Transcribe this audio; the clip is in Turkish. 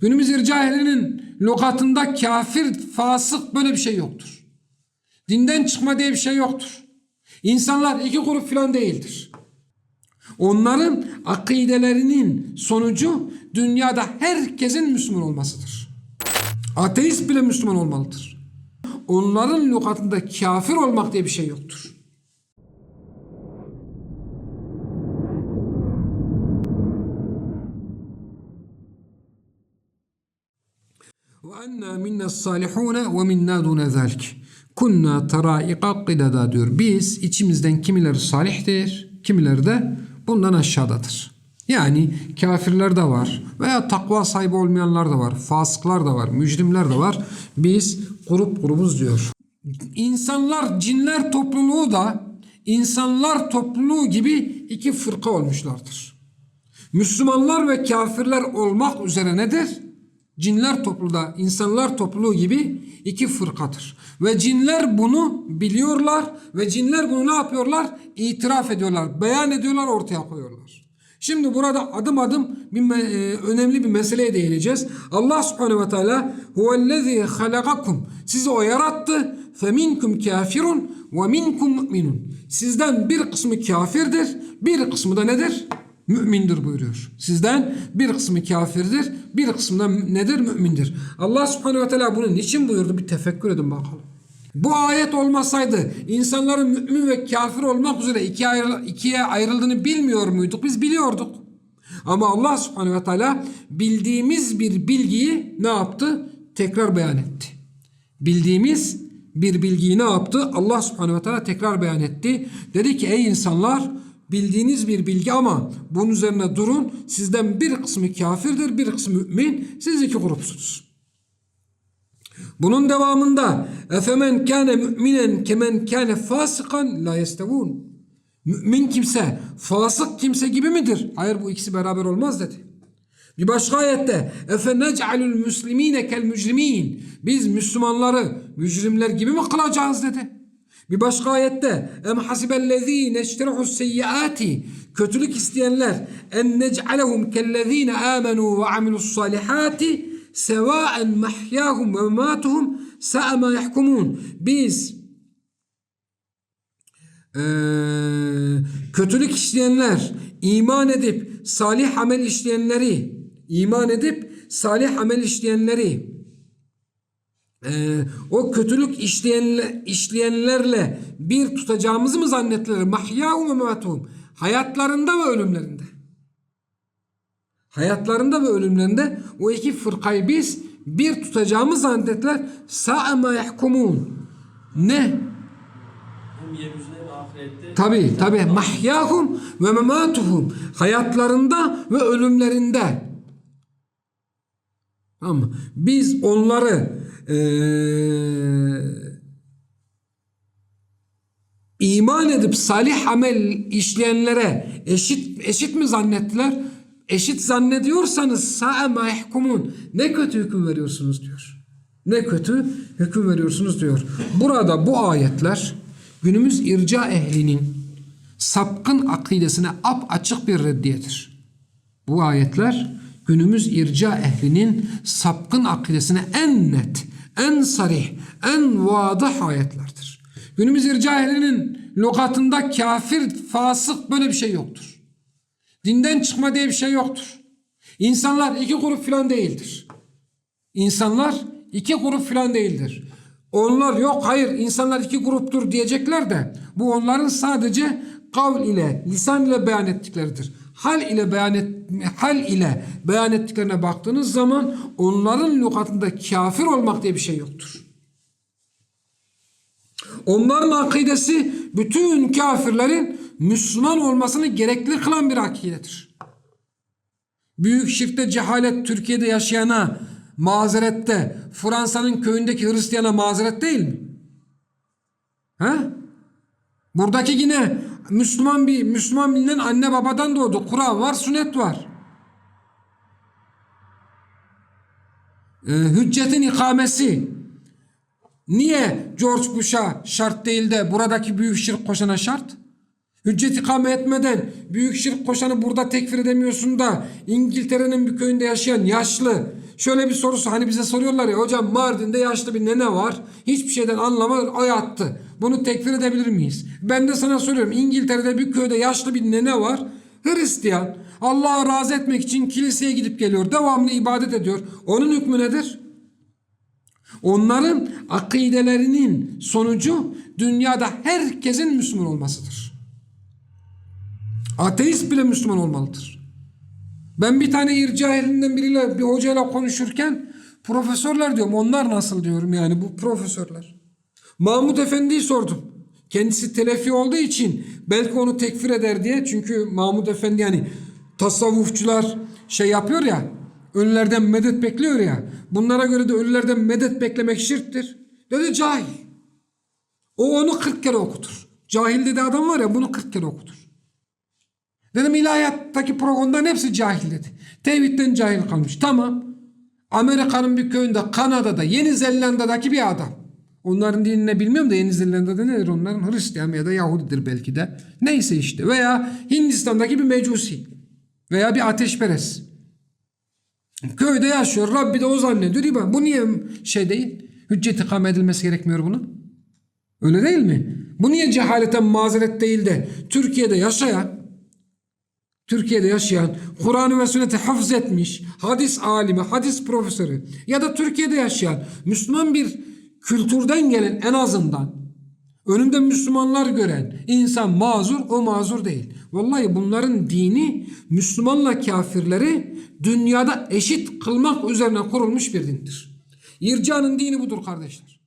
Günümüz irca ehlinin lügatında kafir, fasık böyle bir şey yoktur. Dinden çıkma diye bir şey yoktur. İnsanlar iki grup filan değildir. Onların akidelerinin sonucu dünyada herkesin Müslüman olmasıdır. Ateist bile Müslüman olmalıdır. Onların lügatında kafir olmak diye bir şey yoktur. Ve enna minne salihune ve minna dune zelk. Kunna teraika qidada diyor. Biz içimizden kimileri salihtir, kimileri de bundan aşağıdadır. Yani kafirler de var veya takva sahibi olmayanlar da var, fasıklar da var, mücrimler de var. Biz grup grubuz diyor. İnsanlar, cinler topluluğu da insanlar topluluğu gibi iki fırka olmuşlardır. Müslümanlar ve kafirler olmak üzere nedir? Cinler topluluğu da insanlar topluluğu gibi iki fırkadır. Ve cinler bunu biliyorlar ve cinler bunu ne yapıyorlar? İtiraf ediyorlar, beyan ediyorlar, ortaya koyuyorlar. Şimdi burada adım adım bir e, önemli bir meseleye değineceğiz. Allah subhanehu ve teala huvellezî halakakum. Sizi o yarattı. Feminkum kafirun ve minkum mu'minun. Sizden bir kısmı kafirdir, bir kısmı da nedir? Mümindir buyuruyor. Sizden bir kısmı kafirdir, bir kısmı da nedir? Mümindir. Allah subhanehu ve teala bunu niçin buyurdu? Bir tefekkür edin bakalım. Bu ayet olmasaydı insanların mümin ve kafir olmak üzere ikiye, ayrı- ikiye ayrıldığını bilmiyor muyduk? Biz biliyorduk. Ama Allah subhanehu ve teala bildiğimiz bir bilgiyi ne yaptı? Tekrar beyan etti. Bildiğimiz bir bilgiyi ne yaptı? Allah subhanehu ve teala tekrar beyan etti. Dedi ki ey insanlar bildiğiniz bir bilgi ama bunun üzerine durun. Sizden bir kısmı kafirdir, bir kısmı mümin. Siz iki grupsunuz. Bunun devamında efemen kâne müminen kemen kâne fasıkan la yestevun. Mümin kimse fasık kimse gibi midir? Hayır bu ikisi beraber olmaz dedi. Bir başka ayette efe nec'alul müslimine kel mücrimin. Biz Müslümanları mücrimler gibi mi kılacağız dedi. Bir başka ayette em hasibellezine işteruhu seyyiati kötülük isteyenler en nec'alehum kellezine amenu ve amilus salihati sevaen mahyahum ve mematuhum sa'a ma yahkumun. Biz ee, kötülük işleyenler iman edip salih amel işleyenleri iman edip salih amel işleyenleri ee, o kötülük işleyenle, işleyenlerle bir tutacağımızı mı zannettiler? Mahyahum ve mematuhum. Hayatlarında ve ölümlerinde. Hayatlarında ve ölümlerinde o iki fırkayı biz bir tutacağımız zannettiler. Sa'a ma yahkumun. Ne? Tabi tabi mahyahum ve mematuhum hayatlarında ve ölümlerinde. Tamam mı? Biz onları eee, iman edip salih amel işleyenlere eşit eşit mi zannettiler? Eşit zannediyorsanız sa'a ma yahkumun. Ne kötü hüküm veriyorsunuz diyor. Ne kötü hüküm veriyorsunuz diyor. Burada bu ayetler günümüz irca ehlinin sapkın akidesine ap açık bir reddiyedir. Bu ayetler günümüz irca ehlinin sapkın akidesine en net, en sarih, en vadah ayetlerdir. Günümüz irca ehlinin lügatında kafir, fasık böyle bir şey yoktur. Dinden çıkma diye bir şey yoktur. İnsanlar iki grup filan değildir. İnsanlar iki grup filan değildir. Onlar yok hayır insanlar iki gruptur diyecekler de bu onların sadece kavl ile lisan ile beyan ettikleridir. Hal ile beyan et, hal ile beyan ettiklerine baktığınız zaman onların lügatında kafir olmak diye bir şey yoktur. Onların akidesi bütün kafirlerin Müslüman olmasını gerekli kılan bir akidedir. Büyük şirkte cehalet Türkiye'de yaşayana mazerette Fransa'nın köyündeki Hristiyana mazeret değil mi? He? Buradaki yine Müslüman bir Müslüman bilinen anne babadan doğdu. Kur'an var, sünnet var. Ee, hüccetin ikamesi niye George Bush'a şart değil de buradaki büyük şirk koşana şart? Hüccet ikame etmeden büyük şirk koşanı burada tekfir edemiyorsun da İngiltere'nin bir köyünde yaşayan yaşlı Şöyle bir sorusu hani bize soruyorlar ya hocam Mardin'de yaşlı bir nene var. Hiçbir şeyden anlamaz o yattı. Bunu tekfir edebilir miyiz? Ben de sana soruyorum İngiltere'de bir köyde yaşlı bir nene var. Hristiyan. Allah'ı razı etmek için kiliseye gidip geliyor. Devamlı ibadet ediyor. Onun hükmü nedir? Onların akidelerinin sonucu dünyada herkesin Müslüman olmasıdır. Ateist bile Müslüman olmalıdır. Ben bir tane irca ehlinden biriyle bir hocayla konuşurken profesörler diyorum onlar nasıl diyorum yani bu profesörler. Mahmut Efendi'yi sordum. Kendisi telefi olduğu için belki onu tekfir eder diye çünkü Mahmut Efendi yani tasavvufçular şey yapıyor ya ölülerden medet bekliyor ya bunlara göre de ölülerden medet beklemek şirktir. Dedi cahil. O onu 40 kere okutur. Cahil dedi adam var ya bunu 40 kere okutur. Dedim ilahiyattaki programların hepsi cahil dedi. Tevhidden cahil kalmış. Tamam. Amerika'nın bir köyünde, Kanada'da, Yeni Zelanda'daki bir adam. Onların dinini bilmiyorum da Yeni Zelanda'da nedir onların? Hristiyan ya da Yahudidir belki de. Neyse işte. Veya Hindistan'daki bir mecusi. Veya bir ateşperest. Köyde yaşıyor. Rabbi de o zannediyor. İyi Bu niye şey değil? Hüccet ikame edilmesi gerekmiyor bunun. Öyle değil mi? Bu niye cehaleten mazeret değil de Türkiye'de yaşayan Türkiye'de yaşayan, Kur'an'ı ve sünneti hafız etmiş, hadis alimi, hadis profesörü ya da Türkiye'de yaşayan Müslüman bir kültürden gelen en azından önünde Müslümanlar gören insan mazur, o mazur değil. Vallahi bunların dini Müslümanla kafirleri dünyada eşit kılmak üzerine kurulmuş bir dindir. İrcanın dini budur kardeşler.